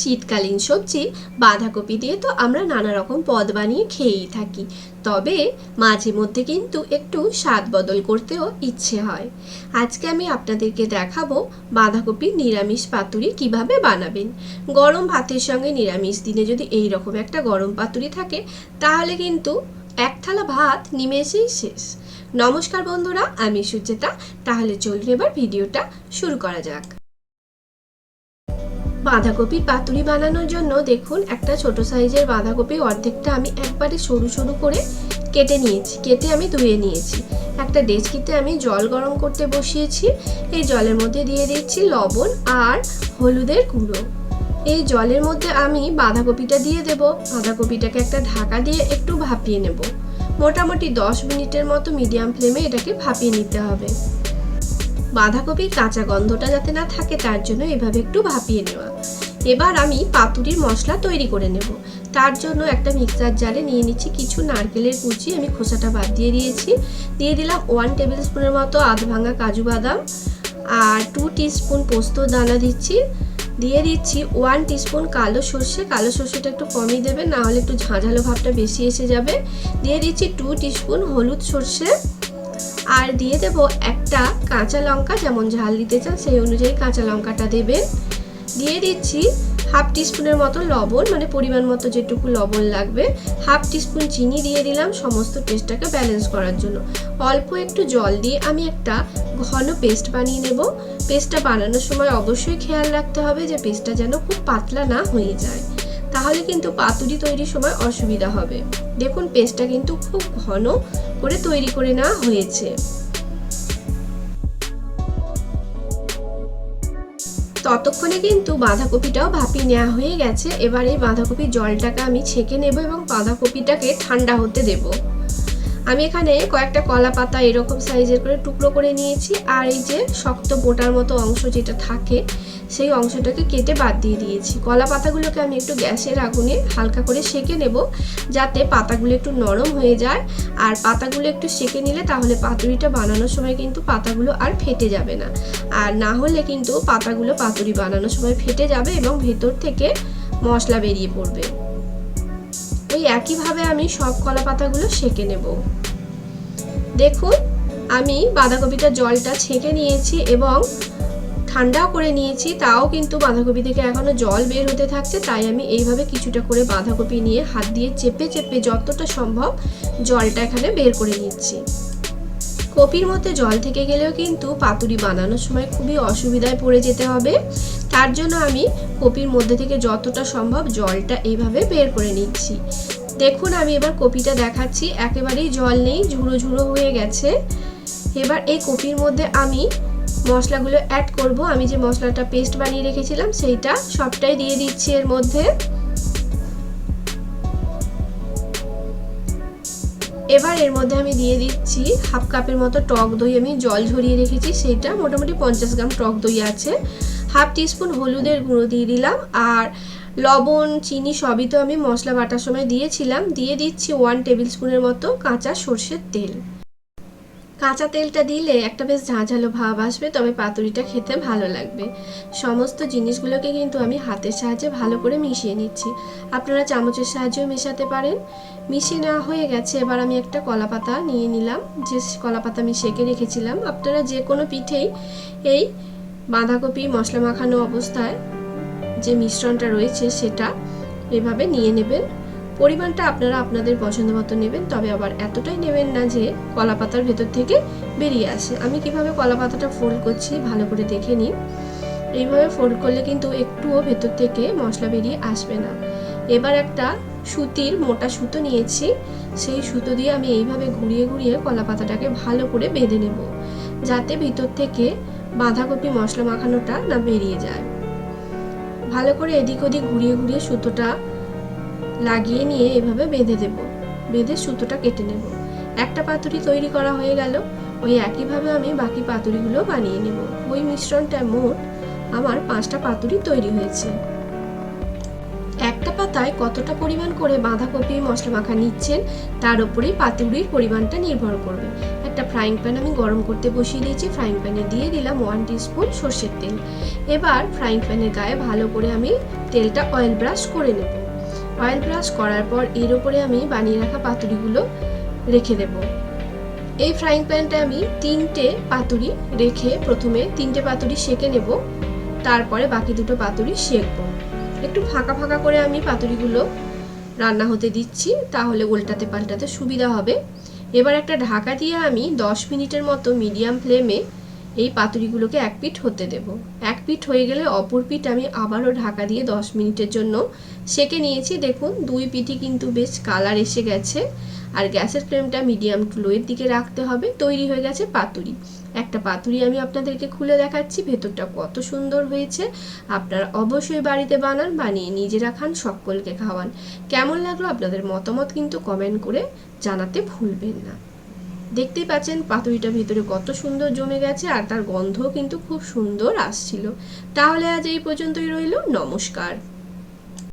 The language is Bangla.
শীতকালীন সবজি, বাঁধাকপি দিয়ে তো আমরা নানা রকম পদ বানিয়ে খেয়েই থাকি। তবে মাঝে মধ্যে কিন্তু একটু স্বাদ বদল করতেও ইচ্ছে হয়। আজকে আমি আপনাদেরকে দেখাবো বাঁধাকপির নিরামিষ পাতুরি কীভাবে বানাবেন। গরম ভাতের সঙ্গে নিরামিষ দিনে যদি এই রকম একটা গরম পাতুরি থাকে, তাহলে কিন্তু এক থালা ভাত নিমেষেই শেষ। নমস্কার বন্ধুরা, আমি সুচেতা। তাহলে চলুন এবার ভিডিওটা শুরু করা যাক। বাঁধাকপির পাতুরি বানানোর জন্য দেখুন, একটা ছোট সাইজের বাঁধাকপি অর্ধেকটা আমি একবারে সরু সরু করে কেটে নিয়েছি, কেটে আমি ধুয়ে নিয়েছি। একটা ডেচকিতে আমি জল গরম করতে বসিয়েছি, এই জলের মধ্যে দিয়ে দিচ্ছি লবণ আর হলুদের গুঁড়ো। এই জলের মধ্যে আমি বাঁধাকপিটা দিয়ে দেব, বাঁধাকপিটাকে একটা ঢাকা দিয়ে একটু ভাপিয়ে নেব। মোটামুটি দশ মিনিটের মতো মিডিয়াম ফ্লেমে এটাকে ভাপিয়ে নিতে হবে। বাঁধাকপির কাঁচা গন্ধটা যাতে না থাকে, তার জন্য এভাবে একটু ভাপিয়ে নেওয়া। এবার আমি পাতুরির মশলা তৈরি করে নেব। তার জন্য একটা মিক্সার জারে নিয়ে নিচ্ছি কিছু নারকেলের কুচি। আমি খোসাটা বাদ দিয়ে দিয়েছি। দিয়ে দিলাম ওয়ান টেবিল স্পুনের মতো আধ ভাঙা কাজু বাদাম আর টু টিস্পুন পোস্ত দানা দিচ্ছি। দিয়ে দিচ্ছি ওয়ান টিস্পুন কালো সর্ষে। কালো সর্ষেটা একটু কমই দেবে না হলে একটু ঝাঁঝালো ভাবটা বেশি এসে যাবে। দিয়ে দিচ্ছি টু টিস্পুন হলুদ সর্ষে। আর দিয়ে দেব একটা কাঁচা লঙ্কা, যেমন ঝাল দিতে চান সেই অনুযায়ী কাঁচা লঙ্কাটা দেবেন। দিয়ে দিচ্ছি হাফ টিস্পুনের মতো লবণ মানে পরিমাণ মতো যেটুকু লবণ লাগবে। হাফ টিস্পুন চিনি দিয়ে দিলাম সমস্ত টেস্টটাকে ব্যালেন্স করার জন্য। অল্প একটু জল দিয়ে আমি একটা ঘন পেস্ট বানিয়ে নেব। পেস্টটা বানানোর সময় অবশ্যই খেয়াল রাখতে হবে যে পেস্টটা যেন খুব পাতলা না হয়ে যায়। তাহলে কিন্তু পাতুরি তৈরির সময় অসুবিধা হবে। দেখুন, পেস্টটা কিন্তু খুব ঘন করে তৈরি করে নেওয়া হয়েছে। ততক্ষণে কিন্তু বাঁধাকপিটাও ভাপিয়ে নেওয়া হয়ে গেছে। এবার এই বাঁধাকপির জলটাকে আমি ছেঁকে নেব এবং বাঁধাকপিটাকে ঠান্ডা হতে দেব। আমি এখানে কয়েকটা কলা পাতা এরকম সাইজের করে টুকরো করে নিয়েছি, আর এই যে শক্ত বোটার মতো অংশ যেটা থাকে, সেই অংশটাকে কেটে বাদ দিয়ে দিয়েছি। কলা পাতাগুলোকে আমি একটু গ্যাসের আগুনে হালকা করে সেকে নেব, যাতে পাতাগুলো একটু নরম হয়ে যায়। আর পাতাগুলো একটু সেকে নিলে তাহলে পাতুরিটা বানানোর সময় কিন্তু পাতাগুলো আর ফেটে যাবে না। আর না হলে কিন্তু পাতাগুলো পাতুরি বানানোর সময় ফেটে যাবে এবং ভেতর থেকে মশলা বেরিয়ে পড়বে। ওই একইভাবে আমি সব কলা পাতাগুলো সেকে নেব। দেখুন, আমি বাঁধাকপিটা জলটা ছেঁকে নিয়েছি এবং ঠান্ডাও করে নিয়েছি, তাও কিন্তু বাঁধাকপি থেকে এখনও জল বের হতে থাকছে, তাই আমি এইভাবে কিছুটা করে বাঁধাকপি নিয়ে হাত দিয়ে চেপে চেপে যতটা সম্ভব জলটা এখানে বের করে নিচ্ছি। কপির মধ্যে জল থেকে গেলেও কিন্তু পাতুরি বানানোর সময় খুবই অসুবিধায় পড়ে যেতে হবে। তার জন্য আমি কপির মধ্যে থেকে যতটা সম্ভব জলটা এইভাবে বের করে নিচ্ছি। দেখুন, আমি এবার কপিটা দেখাচ্ছি। একেবারেই জল নেই, ঝুড়ো ঝুড়ো হয়ে গেছে। এবার এই কপির মধ্যে আমি মশলাগুলো অ্যাড করব। আমি যে মশলাটা পেস্ট বানিয়ে রেখেছিলাম, সেইটা সবটাই দিয়ে দিচ্ছি এর মধ্যে। এবার এর মধ্যে আমি দিয়ে দিচ্ছি হাফ কাপের মতো টক দই। আমি জল ঝরিয়ে রেখেছি, সেইটা মোটামুটি পঞ্চাশ গ্রাম টক দই আছে। হাফ টিস্পুন হলুদের গুঁড়ো দিয়ে দিলাম, আর লবণ, চিনি সবই তো আমি মশলা বাটার সময় দিয়েছিলাম। দিয়ে দিচ্ছি ওয়ান টেবিল স্পুনের মতো কাঁচা সর্ষের তেল। কাঁচা তেলটা দিলে একটা বেশ ঝাঁঝালো ভাব আসবে, তবে পাতুরিটা খেতে ভালো লাগবে। সমস্ত জিনিসগুলোকে কিন্তু আমি হাতের সাহায্যে ভালো করে মিশিয়ে নিচ্ছি। আপনারা চামচের সাহায্যেও মেশাতে পারেন। মিশিয়ে নেওয়া হয়ে গেছে, এবার আমি একটা কলা পাতা নিয়ে নিলাম। যে কলা পাতা আমি সেঁকে রেখেছিলাম, আপনারা যে কোনো পিঠেই এই বাঁধাকপি, মশলা মাখানো অবস্থায় যে মিশ্রণটা রয়েছে সেটা এভাবে নিয়ে নেবেন। পরিমাণটা আপনারা আপনাদের পছন্দ মতো নেবেন, তবে আবার এতটাই নেবেন না যে কলা পাতার ভেতর থেকে বেরিয়ে আসে। আমি কীভাবে কলা পাতাটা ফোল্ড করছি ভালো করে দেখে নিন এইভাবে ফোল্ড করলে কিন্তু একটুও ভেতর থেকে মশলা বেরিয়ে আসবে না। এবার একটা সুতির মোটা সুতো নিয়েছি। সেই সুতো দিয়ে আমি এইভাবে ঘুরিয়ে ঘুরিয়ে কলা পাতাটাকে ভালো করে বেঁধে নেব। যাতে ভিতর থেকে বাঁধাকপি মশলা মাখানোটা না বেরিয়ে যায়। ভালো করে এদিক ওদিক ঘুরিয়ে ঘুরিয়ে সুতোটা লাগিয়ে নিয়ে এভাবে বেঁধে দেব। বেঁধে সুতোটা কেটে নেব। একটা পাতুরি তৈরি করা হয়ে গেল। ওই একইভাবে আমি বাকি পাতুরিগুলো বানিয়ে নেব। ওই মিশ্রণটা মোট আমার পাঁচটা পাতুরি তৈরি হয়েছে। একটা পাতায় কতটা পরিমাণ করে বাঁধাকপি মশলা মাখা নিচ্ছেন, তার উপরেই পাতুরির পরিমাণটা নির্ভর করবে। একটা ফ্রাইং প্যান আমি গরম করতে বসিয়ে দিয়েছি। ফ্রাইং প্যানে দিয়ে দিলাম ওয়ান স্পুন সর্ষের তেল। এবার ফ্রাইং প্যানের গায়ে ভালো করে আমি তেলটা অয়েল ব্রাশ করে নেব। অয়েল ব্রাশ করার পর এর উপরে আমি বানিয়ে রাখা পাতুরিগুলো রেখে দেব। এই ফ্রাইং প্যানটা আমি তিনটে পাতুরি রেখে প্রথমে তিনটে পাতুরি সেকে নেব। তারপরে বাকি দুটো পাতুরি সেকবো। একটু ফাঁকা ফাঁকা করে আমি পাতুরিগুলো রান্না হতে দিচ্ছি, তাহলে উল্টাতে পাল্টাতে সুবিধা হবে। এবার একটা ঢাকা দিয়ে আমি দশ মিনিটের মতো মিডিয়াম ফ্লেমে এই পাতুরিগুলোকে এক পিঠ হতে দেব। এক পিঠ হয়ে গেলে অপর পিঠ আমি আবারও ঢাকা দিয়ে দশ মিনিটের জন্য সেকে নিয়েছি। দেখুন, দুই পিঠি কিন্তু বেশ কালার এসে গেছে। আর গ্যাসের ফ্লেমটা মিডিয়াম টু লোয়ের দিকে রাখতে হবে। তৈরি হয়ে গেছে পাতুরি। একটা পাতুরি আমি আপনাদেরকে খুলে দেখাচ্ছি। ভেতরটা কত সুন্দর হয়েছে। আপনারা অবশ্যই বাড়িতে বানান, বানিয়ে নিজেরা খান, সকলকে খাওয়ান। কেমন লাগল আপনাদের মতামত কিন্তু কমেন্ট করে জানাতে ভুলবেন না। দেখতেই পাচ্ছেন পাতুরিটা ভিতরে কত সুন্দর জমে গেছে আর তার গন্ধ কিন্তু খুব সুন্দর আসছিল। তাহলে আজ এই পর্যন্তই রইল। নমস্কার।